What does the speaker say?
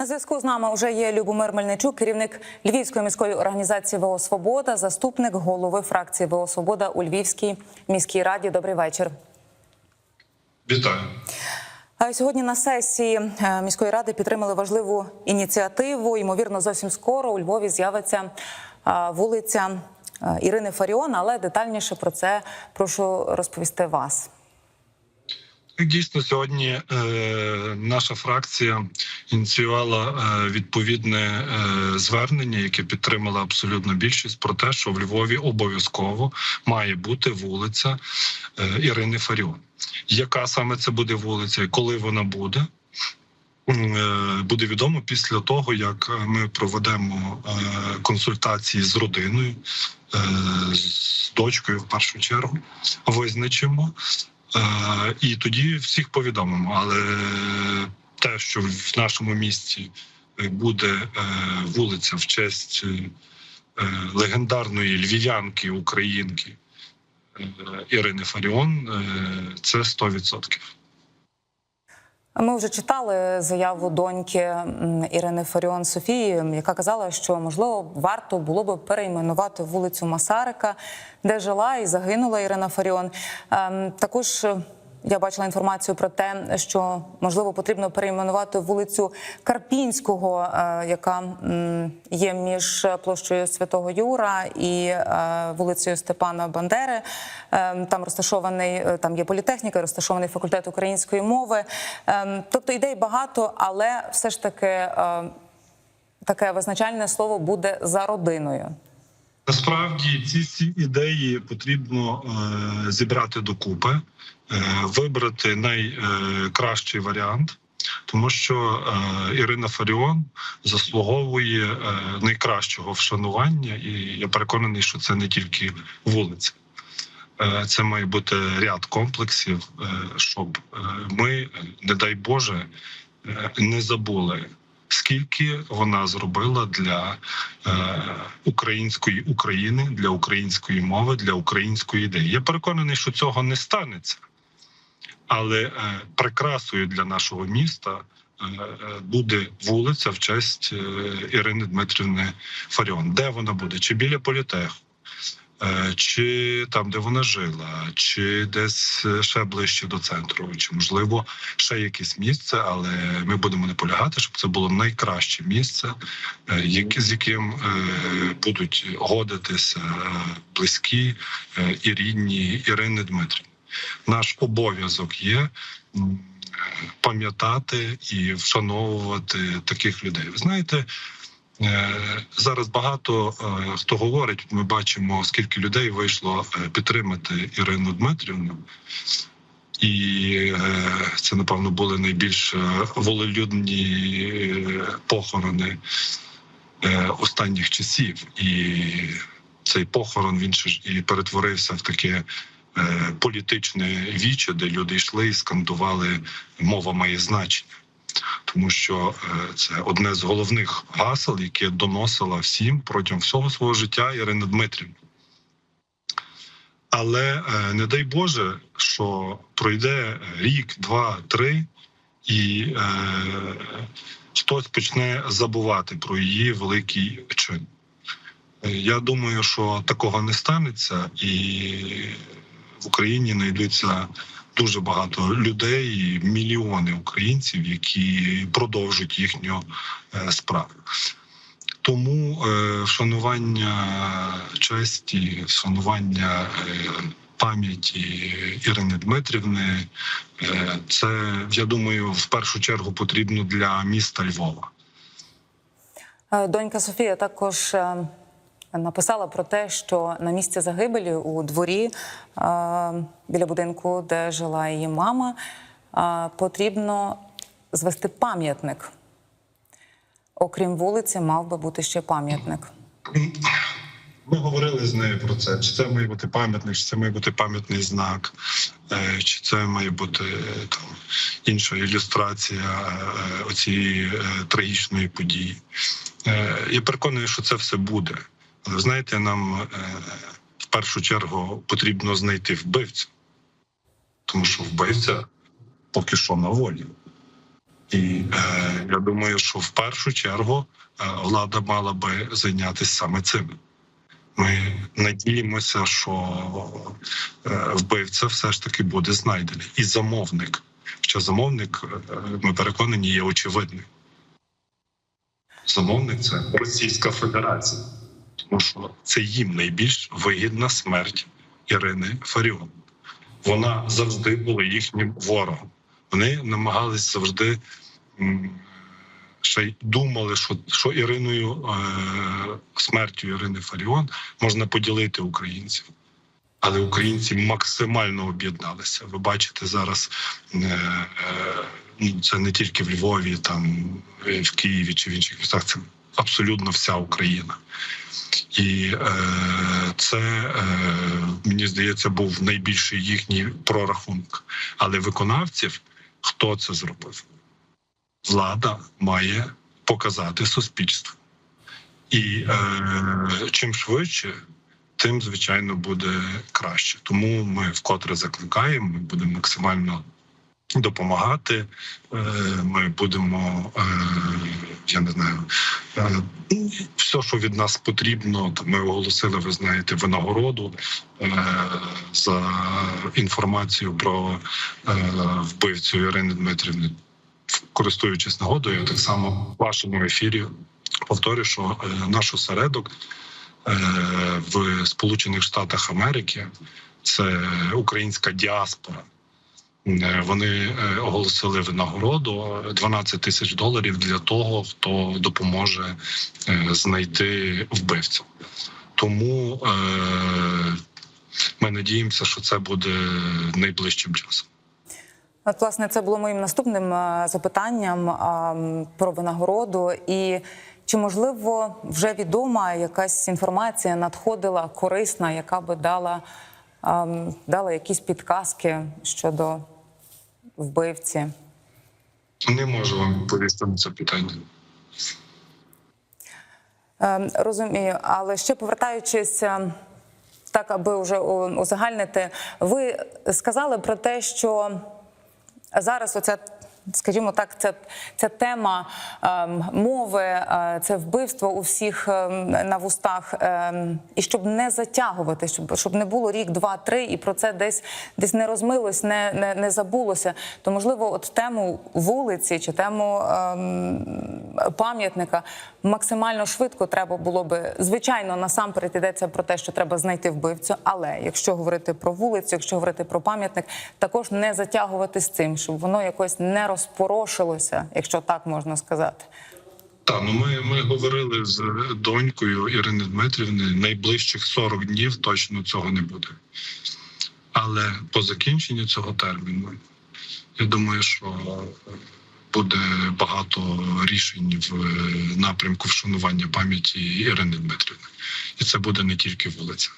На зв'язку з нами вже є Любомир Мельничук, керівник Львівської міської організації ВО Свобода, заступник голови фракції ВО Свобода у Львівській міській раді. Добрий вечір. Вітаю. Сьогодні на сесії е, міської ради підтримали важливу ініціативу. Ймовірно, зовсім скоро у Львові з'явиться вулиця е, Ірини Фаріон, але детальніше про це прошу розповісти вас. Дійсно, сьогодні е, наша фракція ініціювала е, відповідне е, звернення, яке підтримала абсолютно більшість, про те, що в Львові обов'язково має бути вулиця е, Ірини Фаріон. Яка саме це буде вулиця і коли вона буде? е, Буде відомо після того, як ми проведемо е, консультації з родиною, е, з дочкою в першу чергу, визначимо. Е, І тоді всіх повідомимо. Але те, що в нашому місті буде е, вулиця в честь е, легендарної львів'янки українки Ірини Фаріон, це 100%. Ми вже читали заяву доньки Ірини Фаріон Софії, яка казала, що можливо варто було би перейменувати вулицю Масарика, де жила і загинула Ірина Фаріон. Ем, Також я бачила інформацію про те, що можливо потрібно перейменувати вулицю Карпінського, е, яка є між площею Святого Юра і е, вулицею Степана Бандери. Ем, Там розташований е, там є політехніка, розташований факультет української мови. Тобто ідей багато, але все ж таки е, таке визначальне слово буде за родиною. Насправді ці всі ідеї потрібно е, зібрати докупи, е, вибрати найкращий варіант, тому що е, Ірина Фаріон заслуговує е, найкращого вшанування, і я переконаний, що це не тільки вулиця. Е, Це має бути ряд комплексів, е, щоб е, ми, не дай Боже, не забули, скільки вона зробила для е, української України, для української мови, для української ідеї. Я переконаний, що цього не станеться, але е, прикрасою для нашого міста. е, е, Буде вулиця в честь е, Ірини Дмитрівни Фаріон. Де вона буде? Чи біля політеху, чи там, де вона жила, чи десь е, ще ближче до центру, чи можливо ще якесь місце, але ми будемо наполягати, щоб це було найкраще місце, е, з яким е, будуть годитися е, близькі е, і рідні Ірини Дмитрівни. Наш обов'язок є. Пам'ятати і вшановувати таких людей. Ви знаєте, Е, Зараз багато е, хто говорить. Ми бачимо, скільки людей вийшло е, підтримати Ірину Дмитрівну, і е, це напевно були найбільш е, волелюдні е, похорони е, останніх часів. І цей похорон він ж і перетворився в таке. е, Політичне віче, де люди йшли і скандували мова має значення тому що е, це одне з головних гасел, яке доносила всім протягом всього свого життя Ірина Дмитрівна. Але е, не дай Боже, що пройде рік, два, три, і е, хтось почне забувати про її великий чин. Е, Я думаю, що такого не станеться, і в Україні знайдуться дуже багато людей, мільйони українців, які продовжують їхню е, справу. Тому е, вшанування честі, вшанування е, пам'яті Ірини Дмитрівни, це я думаю, в першу чергу потрібно для міста Львова. Донька Софія також написала про те, що на місці загибелі у дворі е, біля будинку, де жила її мама, е, потрібно звести пам'ятник. Окрім вулиці, мав би бути ще пам'ятник. Ми говорили з нею про це. Чи це має бути пам'ятник, чи це має бути пам'ятний знак, е, чи це має бути там інша ілюстрація оцієї е, трагічної події. Я переконаний, що це все буде. Але знаєте, нам е, в першу чергу потрібно знайти вбивцю, тому що вбивця поки що на волі. І е, я думаю, що в першу чергу е, влада мала би зайнятися саме цим. Ми надіємося, що е, вбивця все ж таки буде знайдений. І замовник. Що замовник, ми переконані, є очевидним. Замовник це Російська Федерація, тому що це їм найбільш вигідна смерть Ірини Фаріон. Вона завжди була їхнім ворогом. Вони намагались завжди ще й думали, що, що Іриною е, смертю Ірини Фаріон можна поділити українців. Але українці максимально об'єдналися. Ви бачите зараз е, е, ну, це не тільки в Львові, там в Києві чи в інших містах. Це абсолютно вся Україна. І е, це е, мені здається був найбільший їхній прорахунок. Але виконавців хто це зробив? Влада має показати суспільству. І е, чим швидше, тим звичайно буде краще. Тому ми вкотре закликаємо, ми будемо максимально допомагати. Е, Ми будемо, е, я не знаю, е, все, що від нас потрібно. Ми оголосили, ви знаєте, винагороду за інформацію про вбивцю Ірини Дмитрівни. Користуючись нагодою, так само в вашому ефірі повторю, що наш осередок в Сполучених Штатах Америки це українська діаспора. Е, Вони е, оголосили винагороду 12 тисяч доларів для того, хто допоможе е, знайти вбивцю. Тому е, ми надіємося, що це буде найближчим часом. От, власне, це було моїм наступним е, запитанням про винагороду. І чи можливо вже відома якась інформація надходила корисна, яка би дала, дала якісь підказки щодо вбивці? Не можу вам відповісти на це питання. Е, Розумію, але ще повертаючись. е, Так, аби вже узагальнити, ви сказали про те, що зараз оця, скажімо так, ця, ця тема ем, мови, е, це вбивство у всіх ем, на вустах, ем, і щоб не затягувати, щоб, щоб не було рік, два, три, і про це десь десь не розмилось, не, не, не забулося. То можливо, от тему вулиці чи тему ем, пам'ятника максимально швидко треба було би. Звичайно, насамперед йдеться про те, що треба знайти вбивцю. Але якщо говорити про вулицю, якщо говорити про пам'ятник, також не затягувати з цим, щоб воно якось не розпорошилося, якщо так можна сказати. Так, ну ми, ми говорили з донькою Ірини Дмитрівни. Найближчих 40 днів точно цього не буде. Але по закінченню цього терміну, я думаю, що буде багато рішень в напрямку вшанування пам'яті Ірини Дмитрівни. І це буде не тільки вулиця.